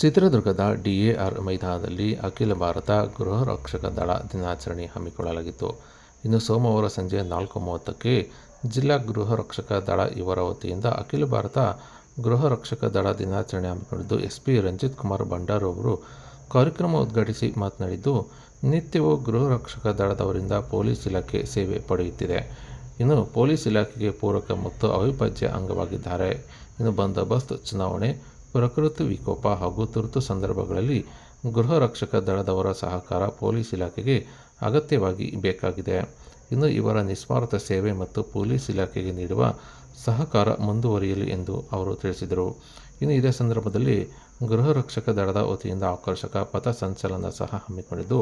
ಚಿತ್ರದುರ್ಗದ ಡಿಎಆರ್ ಮೈದಾನದಲ್ಲಿ ಅಖಿಲ ಭಾರತ ಗೃಹ ರಕ್ಷಕ ದಳ ದಿನಾಚರಣೆ ಹಮ್ಮಿಕೊಳ್ಳಲಾಗಿತ್ತು. ಇನ್ನು ಸೋಮವಾರ ಸಂಜೆ ನಾಲ್ಕು ಮೂವತ್ತಕ್ಕೆ ಜಿಲ್ಲಾ ಗೃಹ ರಕ್ಷಕ ದಳ ಇವರ ವತಿಯಿಂದ ಅಖಿಲ ಭಾರತ ಗೃಹ ರಕ್ಷಕ ದಳ ದಿನಾಚರಣೆ ಹಮ್ಮಿಕೊಂಡಿದ್ದು ಎಸ್ ಪಿ ರಂಜಿತ್ ಕುಮಾರ್ ಭಂಡಾರ್ ಅವರು ಕಾರ್ಯಕ್ರಮ ಉದ್ಘಾಟಿಸಿ ಮಾತನಾಡಿದ್ದು, ನಿತ್ಯವೂ ಗೃಹ ರಕ್ಷಕ ದಳದವರಿಂದ ಪೊಲೀಸ್ ಇಲಾಖೆ ಸೇವೆ ಪಡೆಯುತ್ತಿದೆ. ಇನ್ನು ಪೊಲೀಸ್ ಇಲಾಖೆಗೆ ಪೂರಕ ಮತ್ತು ಅವಿಭಾಜ್ಯ ಅಂಗವಾಗಿದ್ದಾರೆ. ಇನ್ನು ಬಂದೋಬಸ್ತ್ ಚುನಾವಣೆ ಪ್ರಕೃತಿ ವಿಕೋಪ ಹಾಗೂ ತುರ್ತು ಸಂದರ್ಭಗಳಲ್ಲಿ ಗೃಹ ರಕ್ಷಕ ದಳದವರ ಸಹಕಾರ ಪೊಲೀಸ್ ಇಲಾಖೆಗೆ ಅಗತ್ಯವಾಗಿ ಬೇಕಾಗಿದೆ. ಇನ್ನು ಇವರ ನಿಸ್ವಾರ್ಥ ಸೇವೆ ಮತ್ತು ಪೊಲೀಸ್ ಇಲಾಖೆಗೆ ನೀಡುವ ಸಹಕಾರ ಮುಂದುವರಿಯಲಿ ಎಂದು ಅವರು ತಿಳಿಸಿದರು. ಇನ್ನು ಇದೇ ಸಂದರ್ಭದಲ್ಲಿ ಗೃಹ ರಕ್ಷಕ ದಳದ ವತಿಯಿಂದ ಆಕರ್ಷಕ ಪಥ ಸಂಚಲನ ಸಹ ಹಮ್ಮಿಕೊಂಡಿದ್ದು,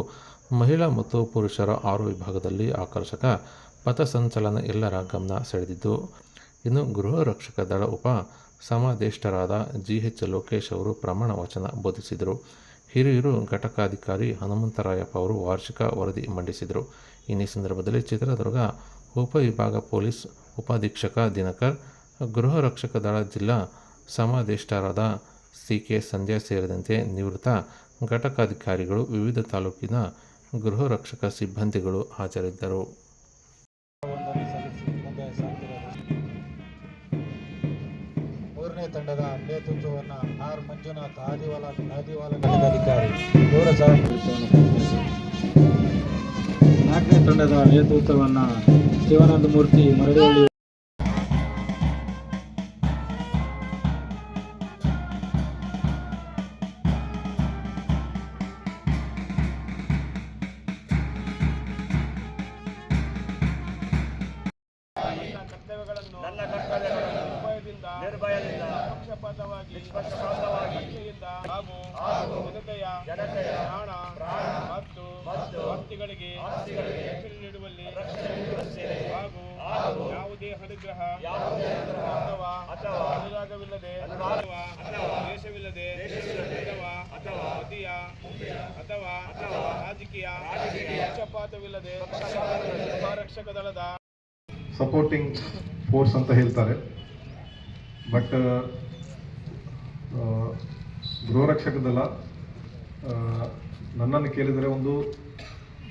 ಮಹಿಳಾ ಮತ್ತು ಪುರುಷರ ಆರು ವಿಭಾಗದಲ್ಲಿ ಆಕರ್ಷಕ ಪಥ ಸಂಚಲನ ಎಲ್ಲರ ಗಮನ ಸೆಳೆದಿದ್ದು, ಇನ್ನು ಗೃಹ ರಕ್ಷಕ ದಳ ಉಪ ಸಮಾದೇಷ್ಟರಾದ ಜಿ ಎಚ್ ಲೋಕೇಶ್ ಅವರು ಪ್ರಮಾಣ ವಚನ ಬೋಧಿಸಿದರು. ಹಿರಿಯರು ಘಟಕಾಧಿಕಾರಿ ಹನುಮಂತರಾಯಪ್ಪ ಅವರು ವಾರ್ಷಿಕ ವರದಿ ಮಂಡಿಸಿದರು. ಇನ್ನೀ ಸಂದರ್ಭದಲ್ಲಿ ಚಿತ್ರದುರ್ಗ ಉಪವಿಭಾಗ ಪೊಲೀಸ್ ಉಪಾಧೀಕ್ಷಕ ದಿನಕರ್, ಗೃಹ ರಕ್ಷಕ ದಳ ಜಿಲ್ಲಾ ಸಮಾದೇಷ್ಟರಾದ ಸಿ ಕೆ ಸಂಧ್ಯಾ ಸೇರಿದಂತೆ ನಿವೃತ್ತ ಘಟಕಾಧಿಕಾರಿಗಳು, ವಿವಿಧ ತಾಲೂಕಿನ ಗೃಹ ರಕ್ಷಕ ಸಿಬ್ಬಂದಿಗಳು ಹಾಜರಿದ್ದರು. ತಂಡದ ನೇತೃತ್ವವನ್ನು ಆರ್ ಮಂಜುನಾಥ್ ಆದಿವಾಲ ಆದಿವಾಲ ಅಧಿಕಾರಿ ಇವರ ನಾಲ್ಕನೇ ತಂಡದ ನೇತೃತ್ವವನ್ನು ಶಿವಾನಂದ ಮೂರ್ತಿ ಮರಡಿಹಳ್ಳಿ ನಿರ್ಭಯದಿಂದ ಪಕ್ಷಪಾತವಾಗಿ ನಿಷ್ಪಕ್ಷಪಾತವಾಗಿ ಇಚ್ಛೆಯಿಂದ ಹಾಗೂ ಜನತೆಯ ಜನತೆಯ ಪ್ರಾಣ ಪ್ರಾಣ ಮತ್ತು ಮತ್ತು ಆಸ್ತಿಗಳಿಗೆ ಆಸ್ತಿಗಳಿಗೆ ರಕ್ಷಣೆ ನೀಡುವಲ್ಲಿ ಹಾಗೂ ಹಾಗೂ ಯಾವುದೇ ಅನುಗ್ರಹ ಅಥವಾ ಅಥವಾ ಅನುರಾಗವಿಲ್ಲದೆ ಅಥವಾ ಅಥವಾ ದೇಶವಿಲ್ಲದೆ ಅಥವಾ ಅಥವಾ ಮತೀಯ ಅಥವಾ ಅಥವಾ ರಾಜಕೀಯ ರಾಜಕೀಯ ಪಕ್ಷಪಾತವಿಲ್ಲದೆ ರಕ್ಷಕ ದಳದ ಸಪೋರ್ಟಿಂಗ್ ಫೋರ್ಸ್ ಅಂತ ಹೇಳ್ತಾರೆ. ಬಟ್ ಗೃಹರಕ್ಷಕ ದಳ ನನ್ನನ್ನು ಕೇಳಿದರೆ ಒಂದು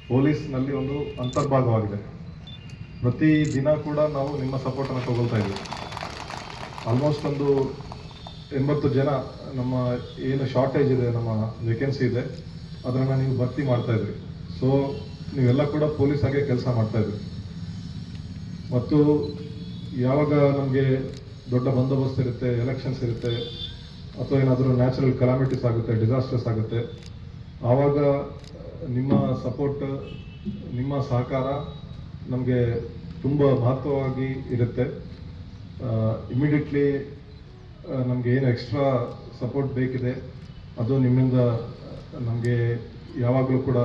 ಪೊಲೀಸ್ನಲ್ಲಿ ಒಂದು ಅಂತರ್ಭಾಗವಾಗಿದೆ. ಪ್ರತಿ ದಿನ ಕೂಡ ನಾವು ನಿಮ್ಮ ಸಪೋರ್ಟನ್ನು ತಗೊಳ್ತಾ ಇದ್ದೀವಿ. ಆಲ್ಮೋಸ್ಟ್ ಒಂದು ಎಂಬತ್ತು ಜನ ನಮ್ಮ ಏನು ಶಾರ್ಟೇಜ್ ಇದೆ, ನಮ್ಮ ವೇಕೆನ್ಸಿ ಇದೆ ಅದನ್ನು ನೀವು ಭರ್ತಿ ಮಾಡ್ತಾ ಇದ್ರಿ ಸೊ ನೀವೆಲ್ಲ ಕೂಡ ಪೊಲೀಸ್ ಆಗಿ ಕೆಲಸ ಮಾಡ್ತಾ ಇದ್ರಿ ಮತ್ತು ಯಾವಾಗ ನಮಗೆ ದೊಡ್ಡ ಬಂದೋಬಸ್ತ್ ಇರುತ್ತೆ ಎಲೆಕ್ಷನ್ಸ್ ಇರುತ್ತೆ, ಅಥವಾ ಏನಾದರೂ ನ್ಯಾಚುರಲ್ ಕಲಾಮಿಟೀಸ್ ಆಗುತ್ತೆ ಡಿಸಾಸ್ಟರ್ಸ್ ಆಗುತ್ತೆ. ಆವಾಗ, ನಿಮ್ಮ ಸಪೋರ್ಟ್ ನಿಮ್ಮ ಸಹಕಾರ ನಮಗೆ ತುಂಬ ಮಹತ್ವವಾಗಿ ಇರುತ್ತೆ. ಇಮಿಡಿಯೇಟ್ಲಿ ನಮಗೆ ಏನು ಎಕ್ಸ್ಟ್ರಾ ಸಪೋರ್ಟ್ ಬೇಕಿದೆ, ಅದು ನಿಮ್ಮಿಂದ ನಮಗೆ ಯಾವಾಗಲೂ ಕೂಡ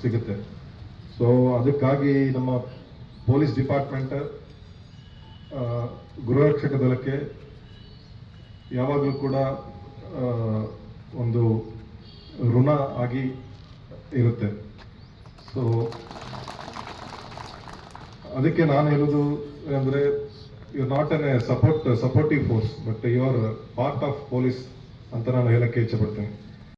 ಸಿಗುತ್ತೆ. ಸೊ ಅದಕ್ಕಾಗಿ ನಮ್ಮ ಪೊಲೀಸ್ ಡಿಪಾರ್ಟ್ಮೆಂಟ್ ಗೃಹರಕ್ಷಕ ದಳಕ್ಕೆ ಯಾವಾಗಲೂ ಕೂಡ ಒಂದು ಋಣ ಆಗಿ ಇರುತ್ತೆ. ಸೊ ಅದಕ್ಕೆ ನಾನು ಹೇಳೋದು ಅಂದರೆ you not an a support supportive force but you are part of police ಅಂತ ನಾನು ಹೇಳಕ್ಕೆ ಇಚ್ಛೆಪಡ್ತೀನಿ